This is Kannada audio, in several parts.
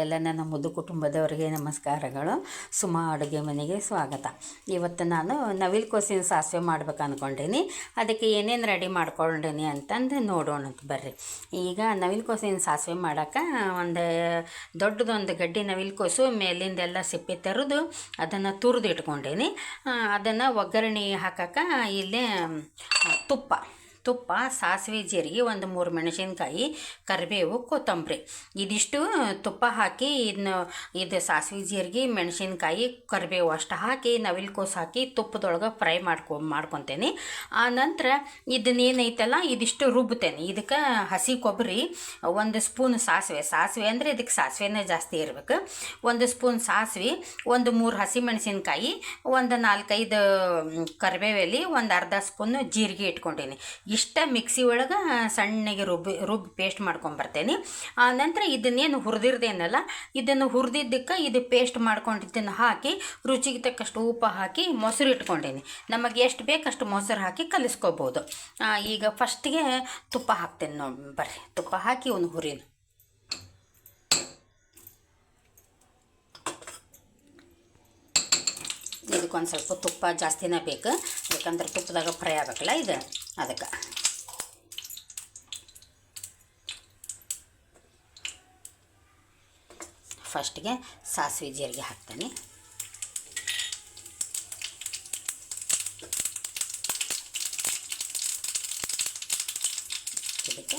ಎಲ್ಲ ನನ್ನ ಮುದ್ದು ಕುಟುಂಬದವರಿಗೆ ನಮಸ್ಕಾರಗಳು. ಸುಮಾ ಅಡುಗೆ ಮನೆಗೆ ಸ್ವಾಗತ. ಇವತ್ತು ನಾನು ನವಿಲು ಕೋಸಿನ ಸಾಸಿವೆ ಮಾಡ್ಬೇಕು ಅಂದ್ಕೊಂಡೀನಿ ಅದಕ್ಕೆ ಏನೇನು ರೆಡಿ ಮಾಡ್ಕೊಂಡೀನಿ ಅಂತಂದು ನೋಡೋಣ ಬರ್ರಿ. ಈಗ ನವಿಲು ಕೋಸಿನ ಸಾಸಿವೆ ಮಾಡೋಕೆ ಒಂದು ದೊಡ್ಡದೊಂದು ಗಡ್ಡಿ ನವಿಲು ಕೋಸು, ಮೇಲಿಂದೆಲ್ಲ ಸಿಪ್ಪೆ ತೆರೆದು ಅದನ್ನು ತುರಿದು ಇಟ್ಕೊಂಡೀನಿ ಅದನ್ನು ಒಗ್ಗರಣೆ ಹಾಕಕ್ಕೆ ಇಲ್ಲೇ ತುಪ್ಪ. ತುಪ್ಪ, ಸಾಸಿವೆ, ಜೀರಿಗೆ, ಒಂದು ಮೂರು ಮೆಣಸಿನಕಾಯಿ, ಕರಿಬೇವು, ಕೊತ್ತಂಬರಿ. ಇದಿಷ್ಟು ತುಪ್ಪ ಹಾಕಿ ಇದನ್ನ ಇದು ಸಾಸಿವೆ, ಜೀರಿಗೆ, ಮೆಣಸಿನಕಾಯಿ, ಕರಿಬೇವು ಅಷ್ಟು ಹಾಕಿ ನವಿಲು ಕೋಸು ಹಾಕಿ ತುಪ್ಪದೊಳಗೆ ಫ್ರೈ ಮಾಡ್ಕೊ, ಮಾಡ್ಕೊತೇನೆ. ಆ ನಂತರ ಇದನ್ನೇನೈತಲ್ಲ ಇದಿಷ್ಟು ರುಬ್ಬುತ್ತೇನೆ ಇದಕ್ಕೆ ಹಸಿ ಕೊಬ್ಬರಿ ಒಂದು ಸ್ಪೂನ್ ಸಾಸಿವೆ. ಸಾಸಿವೆ ಅಂದರೆ ಇದಕ್ಕೆ ಸಾಸಿವೆನೇ ಜಾಸ್ತಿ ಇರಬೇಕು. ಒಂದು ಸ್ಪೂನ್ ಸಾಸಿವೆ, ಒಂದು ಮೂರು ಹಸಿ ಮೆಣಸಿನಕಾಯಿ, ಒಂದು ನಾಲ್ಕೈದು ಕರಿಬೇವೆಲಿ, ಒಂದು ಅರ್ಧ ಸ್ಪೂನ್ ಜೀರಿಗೆ ಇಟ್ಕೊಂಡೀನಿ. ಇಷ್ಟ ಮಿಕ್ಸಿ ಒಳಗೆ ಸಣ್ಣಗೆ ರುಬ್ಬಿ ರುಬ್ಬಿ ಪೇಸ್ಟ್ ಮಾಡ್ಕೊಂಬರ್ತೇನೆ ಆ, ನಂತರ ಇದನ್ನೇನು ಹುರಿದಿರ್ದೇನಲ್ಲ ಇದನ್ನು ಹುರಿದಿದ್ದಕ್ಕೆ ಇದು ಪೇಸ್ಟ್ ಮಾಡ್ಕೊಂಡಿದ್ದನ್ನು ಹಾಕಿ, ರುಚಿಗೆ ತಕ್ಕಷ್ಟು ಉಪ್ಪು ಹಾಕಿ ಮೊಸರು ಇಟ್ಕೊಂಡೀನಿ. ನಮಗೆ ಎಷ್ಟು ಬೇಕಷ್ಟು ಮೊಸರು ಹಾಕಿ ಕಲಿಸ್ಕೋಬೋದು. ಈಗ ಫಸ್ಟಿಗೆ ತುಪ್ಪ ಹಾಕ್ತೇನೆ ನೋಡಿ, ಬರ್ರಿ. ತುಪ್ಪ ಹಾಕಿ ಒಂದು ಹುರಿನ ಇದಕ್ಕೊಂದು ಸ್ವಲ್ಪ ತುಪ್ಪ ಜಾಸ್ತಿನೇ ಬೇಕು. ಯಾಕಂದ್ರೆ ತುಪ್ಪದಾಗ ಫ್ರೈ ಆಗಬೇಕಲ್ಲ ಇದು. ಅದಕ್ಕೆ. ಫಸ್ಟ್ಗೆ ಸಾಸಿವೆ ಜೀರಿಗೆ ಹಾಕ್ತೀನಿ. ಇದಕ್ಕೆ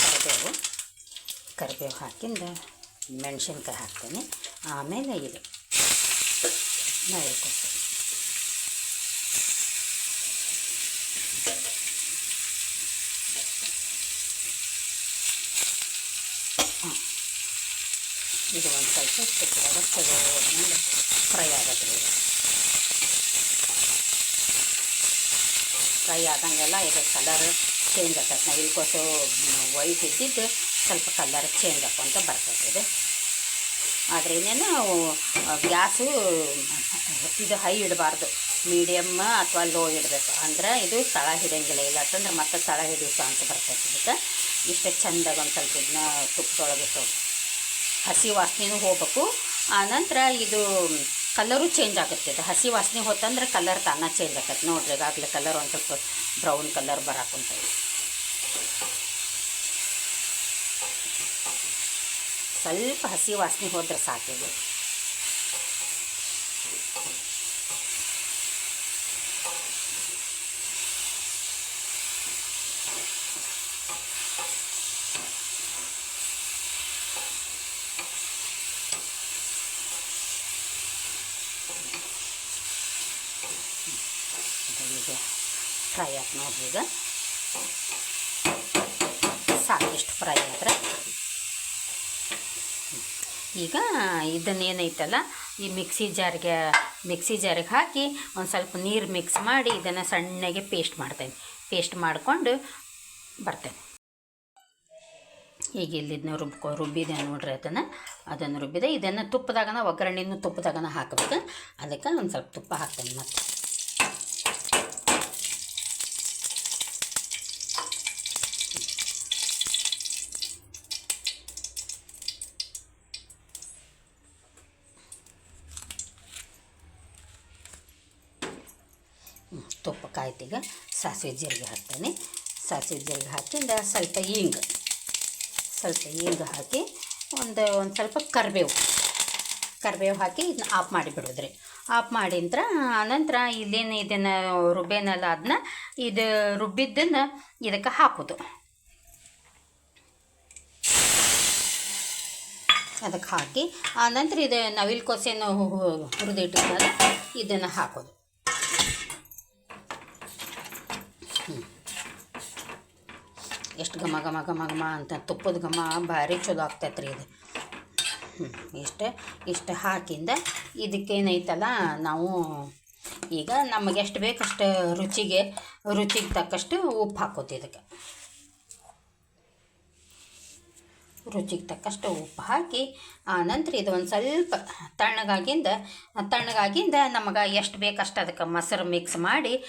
ಕರಿಬೇವು. ಕರಿಬೇವು ಹಾಕಿಂದ ಮೆಣಸಿನ್ಕಾಯಿ ಹಾಕ್ತೀನಿ. ಆಮೇಲೆ ಇದು. ನವಿಲುಕೋಸು ಇದು ಒಂದು ಸ್ವಲ್ಪ ಚಲೋ ಆದ್ಮೇಲೆ ಫ್ರೈ ಆಗತ್ತೆ. ಇದು ಫ್ರೈ ಆದಂಗೆಲ್ಲ ಇದು ಕಲರ್ ಚೇಂಜ್ ಆಗ್ತೈತೆ ನವಿಲುಕೋಸು ವೈಟ್ ಇದ್ದಿದ್ದು ಸ್ವಲ್ಪ ಕಲರ್ ಚೇಂಜ್ ಆಕೊಂತ ಬರ್ತೈತೆ ಇದು. ಆದರೆ ಇನ್ನೇನು ಗ್ಯಾಸು ಇದು ಹೈ ಇಡಬಾರ್ದು. ಮೀಡಿಯಮ್ ಅಥವಾ ಲೋ ಇಡಬೇಕು. ಅಂದ್ರೆ ಇದು ತಳ ಹಿಡಿಯಂಗಿಲ್ಲ. ಇಲ್ಲ ಅಂತಂದ್ರೆ ಮತ್ತೆ ತಳ ಹಿಡಿಯೋ ಅಂತ ಬರ್ತೈತೆ ಅದಕ್ಕೆ ಇಷ್ಟು ಚಂದಾಗ ಒಂದು ಸ್ವಲ್ಪ ಇದನ್ನ ತುಪ್ಪದೊಳಗೆ ಇಟ್ಟು ಹಸಿ ವಾಸನೆನೂ ಹೋಗ್ಬೇಕು. ಆನಂತರ ಇದು ಕಲರು ಚೇಂಜ್ ಆಗುತ್ತೆ. ಇದು ಹಸಿ ವಾಸನೆ ಹೋತಂದ್ರೆ ಕಲರ್ ತಾನ ಚೇಂಜ್ ಆಗತ್ತೆ ನೋಡ್ರಿ, ಈಗಾಗಲೇ ಕಲರ್ ಒಂದು ಸ್ವಲ್ಪ ಬ್ರೌನ್ ಕಲರ್ ಬರಾಕುಂತೈತಿ ಸ್ವಲ್ಪ ಹಸಿ ವಾಸನೆ ಹೋದ್ರೆ ಸಾಕಿದು ಈಗ ಫ್ರೈ ಆಯ್ತು ನೋಡ್ರಿ ಈಗ. ಸಾಕಿಷ್ಟು ಫ್ರೈ ಆದ್ರೆ. ಈಗ ಇದನ್ನೇನೈತಲ್ಲ ಈ ಮಿಕ್ಸಿ ಜಾರಿಗೆ ಮಿಕ್ಸಿ ಜಾರಿಗೆ ಹಾಕಿ ಒಂದು ಸ್ವಲ್ಪ ನೀರು ಮಿಕ್ಸ್ ಮಾಡಿ ಇದನ್ನು ಸಣ್ಣಗೆ ಪೇಸ್ಟ್ ಮಾಡ್ತೇನೆ. ಪೇಸ್ಟ್ ಮಾಡಿಕೊಂಡು ಬರ್ತೇನೆ. ಈಗ ಇಲ್ಲಿದ್ನ ರುಬ್ಕೊ, ರುಬ್ಬಿದೆ ನೋಡ್ರಿ ಅದನ್ನು. ಅದನ್ನು ರುಬ್ಬಿದೆ. ಇದನ್ನು ತುಪ್ಪದಾಗನ ಒಗ್ಗರಣೆಯನ್ನು ತುಪ್ಪದಾಗನ ಹಾಕಬೇಕು. ಅದಕ್ಕೆ ಒಂದು ಸ್ವಲ್ಪ ತುಪ್ಪ ಹಾಕ್ತೇನೆ ಮತ್ತೆ. ತುಪ್ಪ ಕಾಯ್ತೀಗ ಸಾಸಿವೆ ಜೀರಿಗೆ ಹಾಕ್ತೇನೆ. ಸಾಸಿವೆ ಜೀರಿಗೆ ಹಾಕಿಂದ ಸ್ವಲ್ಪ ಹಿಂಗ ಸ್ವಲ್ಪ ಹಿಂಗ ಹಾಕಿ ಒಂದು ಒಂದು ಸ್ವಲ್ಪ ಕರಿಬೇವು ಕರಿಬೇವು ಹಾಕಿ ಇದನ್ನ ಆಫ್ ಮಾಡಿ ಬಿಡೋದ್ರಿ ಆಫ್ ಮಾಡಿಂತ್ರ ಆನಂತರ ಇಲ್ಲೇನು ಇದನ್ನು ರುಬ್ಬೇನಲ್ಲ ಅದನ್ನ ಇದು ರುಬ್ಬಿದ್ದನ್ನು ಇದಕ್ಕೆ ಹಾಕೋದು. ಅದಕ್ಕೆ ಹಾಕಿ ಆನಂತರ ಇದು ನವಿಲು ಕೋಸೆಯನ್ನು ಹುರಿದಿಟ್ಟಿದ್ದಾಗ ಇದನ್ನು ಹಾಕೋದು. ಎಷ್ಟು ಘಮ ಘಮ ಘಮ ಘಮ ಅಂತ ತುಪ್ಪದ ಘಮ ಭಾರಿ ಚಲೋ ಆಗ್ತೈತ್ರಿ ಇದು. ಇಷ್ಟೇ, ಇಷ್ಟು ಹಾಕಿಂದ. ಇದಕ್ಕೇನೈತಲ್ಲ, ನಾವು ಈಗ ನಮಗೆ ಎಷ್ಟು ಬೇಕಷ್ಟು ರುಚಿಗೆ ರುಚಿಗೆ ತಕ್ಕಷ್ಟು ಉಪ್ಪು ಹಾಕೋತಿ ಇದಕ್ಕೆ. ರುಚಿಗೆ ತಕ್ಕಷ್ಟು ಉಪ್ಪು ಹಾಕಿ, ಆ, ನಂತರ ಇದು ಒಂದು ಸ್ವಲ್ಪ ತಣ್ಣಗಾಗಿಂದ ತಣ್ಣಗಾಗಿಂದ ನಮಗೆ ಎಷ್ಟು ಬೇಕಷ್ಟು ಅದಕ್ಕೆ ಮೊಸರು ಮಿಕ್ಸ್ ಮಾಡಿ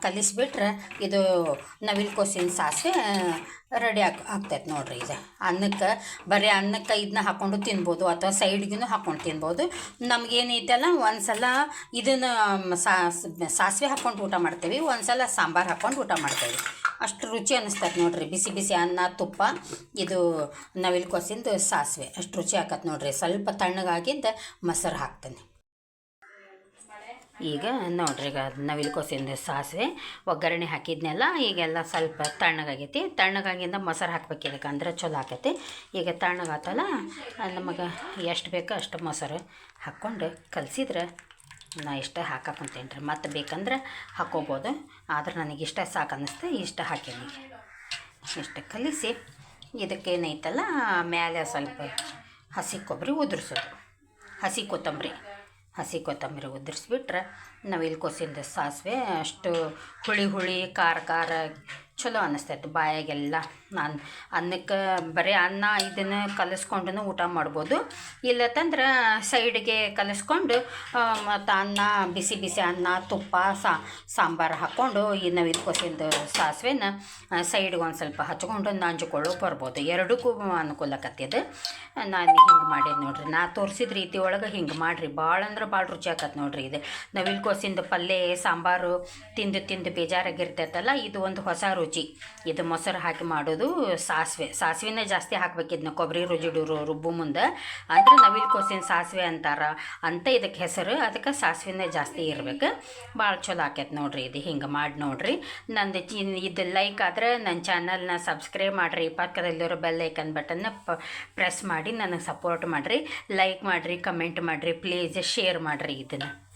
ಕಲಿಸ್ಬಿಟ್ರೆ ಇದು ನವಿಲು ಕೋಸಿನ ಸಾಸಿವೆ ರೆಡಿ ಆಗಿ, ಆಗ್ತೈತೆ ನೋಡ್ರಿ ಇದು ಅನ್ನಕ್ಕೆ, ಬರೀ ಅನ್ನಕ್ಕೆ ಇದನ್ನ ಹಾಕ್ಕೊಂಡು ತಿನ್ಬೋದು ಅಥವಾ ಸೈಡ್ಗೂ ಹಾಕ್ಕೊಂಡು ತಿನ್ಬೋದು. ನಮಗೇನೈತಲ್ಲ ಒಂದು ಸಲ ಇದನ್ನು ಸಾಸಿವೆ ಹಾಕ್ಕೊಂಡು ಊಟ ಮಾಡ್ತೇವೆ ಒಂದು ಸಲ ಸಾಂಬಾರು ಹಾಕ್ಕೊಂಡು ಊಟ ಮಾಡ್ತೇವೆ. ಅಷ್ಟು ರುಚಿ ಅನ್ನಿಸ್ತೈತೆ ನೋಡ್ರಿ, ಬಿಸಿ ಬಿಸಿ ಅನ್ನ, ತುಪ್ಪ, ಇದು ನವಿಲು ಕೋಸಿಂದು ಸಾಸಿವೆ. ಅಷ್ಟು ರುಚಿ ಹಾಕತ್ ನೋಡ್ರಿ. ಸ್ವಲ್ಪ ತಣ್ಣಗಾಗಿಂದ ಮೊಸರು ಹಾಕ್ತೇನೆ. ಈಗ ನೋಡ್ರಿ, ಈಗ ನವಿಲು ಕೋಸಿಂದ ಸಾಸಿವೆ. ಒಗ್ಗರಣೆ ಹಾಕಿದ್ನೆಲ್ಲ ಈಗೆಲ್ಲ ಸ್ವಲ್ಪ ತಣ್ಣಗಾಗೈತಿ. ತಣ್ಣಗಾಗಿಂದ ಮೊಸರು ಹಾಕ್ಬೇಕು ಇದಕ್ಕೆ. ಅಂದ್ರೆ ಚಲೋ ಆಕೈತಿ. ಈಗ ತಣ್ಣಗಾತಲ್ಲ, ನಮಗೆ ಎಷ್ಟು ಬೇಕೋ ಅಷ್ಟು ಮೊಸರು ಹಾಕ್ಕೊಂಡು ಕಲಸಿದ್ರೆ ನಾ ಇಷ್ಟ ಹಾಕಕೊಂತೀನಿ ರೀ ಮತ್ತು ಬೇಕಂದ್ರೆ ಹಾಕ್ಕೋಬೋದು ಆದ್ರೆ ನನಗೆ ಇಷ್ಟ ಸಾಕು ಅನ್ನಿಸ್ತೆ ಇಷ್ಟ ಹಾಕೇನಿ. ಇಷ್ಟ ಕಲಿಸಿ ಇದಕ್ಕೇನೈತಲ್ಲ ಮೇಲೆ ಸ್ವಲ್ಪ ಹಸಿ ಕೊಬ್ಬರಿ ಉದುರಿಸೋದು. ಹಸಿ ಕೊತ್ತಂಬರಿ. ಹಸಿ ಕೊತ್ತಂಬರಿ ಉದುರಿಸ್ಬಿಟ್ರೆ ಇಲ್ಲಿ ಕೋಸಿಂದ ಸಾಸಿವೆ ಅಷ್ಟು ಹುಳಿ ಹುಳಿ, ಖಾರ ಖಾರ ಚಲೋ ಅನ್ನಿಸ್ತೈತೆ ಬಾಯಾಗೆಲ್ಲ ನಾನು ಅನ್ನಕ್ಕೆ ಬರೀ ಅನ್ನ ಇದನ್ನು ಕಲಿಸ್ಕೊಂಡು ಊಟ ಮಾಡ್ಬೋದು. ಇಲ್ಲತ್ತಂದ್ರೆ ಸೈಡ್ಗೆ ಕಲಿಸ್ಕೊಂಡು ಮತ್ತು ಅನ್ನ, ಬಿಸಿ ಬಿಸಿ ಅನ್ನ, ತುಪ್ಪ ಸಾಂಬಾರು ಹಾಕ್ಕೊಂಡು ಈ ನವಿಲು ಕೋಸಿಂದ ಸಾಸಿವೆನ ಸೈಡ್ಗೆ ಒಂದು ಸ್ವಲ್ಪ ಹಚ್ಕೊಂಡು ನಂಜಿಕೊಳ್ಳೋ ಬರ್ಬೋದು. ಎರಡಕ್ಕೂ ಅನುಕೂಲಕತ್ತಿದೆ ನಾನು ಹಿಂಗೆ ಮಾಡೀನಿ ನೋಡ್ರಿ. ನಾ ತೋರಿಸಿದ ರೀತಿ ಒಳಗೆ ಹಿಂಗೆ ಮಾಡಿರಿ. ಭಾಳ ಅಂದ್ರೆ ಭಾಳ ರುಚಿ ಆಕತ್ತೆ ನೋಡ್ರಿ ಇದು. ನವಿಲು ಕೋಸಿಂದ ಪಲ್ಯ ಸಾಂಬಾರು, ತಿಂದು ತಿಂದು ಬೇಜಾರಾಗಿರ್ತೈತಲ್ಲ, ಇದು ಒಂದು ಹೊಸ ರುಚಿ. ಇದು ಮೊಸರು ಹಾಕಿ ಮಾಡೋದು ಸಾಸಿವೆ. ಸಾಸಿವೆನೇ ಜಾಸ್ತಿ ಹಾಕ್ಬೇಕು ಇದನ್ನ. ಕೊಬ್ಬರಿ ರುಜಿಡೂರು ರುಬ್ಬು ಮುಂದೆ. ಅಂದ್ರೆ ನವಿಲು ಕೋಸಿನ ಸಾಸಿವೆ ಅಂತಾರ. ಅಂತ ಇದಕ್ಕೆ ಹೆಸರು. ಅದಕ್ಕೆ ಸಾಸಿವೆನೇ ಜಾಸ್ತಿ ಇರ್ಬೇಕು. ಭಾಳ ಚಲೋ ಆಕೈತೆ ನೋಡ್ರಿ ಇದು. ಹಿಂಗೆ ಮಾಡಿ ನೋಡ್ರಿ. ನಂದು ಇದು ಲೈಕ್ ಆದರೆ ನನ್ನ ಚಾನಲ್ನ ಸಬ್ಸ್ಕ್ರೈಬ್ ಮಾಡಿರಿ. ಪಕ್ಕದಲ್ಲಿರೋ ಬೆಲ್ ಐಕನ್ ಬಟನ್ನ ಪ, ಪ್ರೆಸ್ ಮಾಡಿ ನನಗೆ ಸಪೋರ್ಟ್ ಮಾಡಿರಿ. ಲೈಕ್ ಮಾಡಿರಿ, ಕಮೆಂಟ್ ಮಾಡಿರಿ. ಪ್ಲೀಸ್ ಶೇರ್ ಮಾಡಿರಿ ಇದನ್ನು.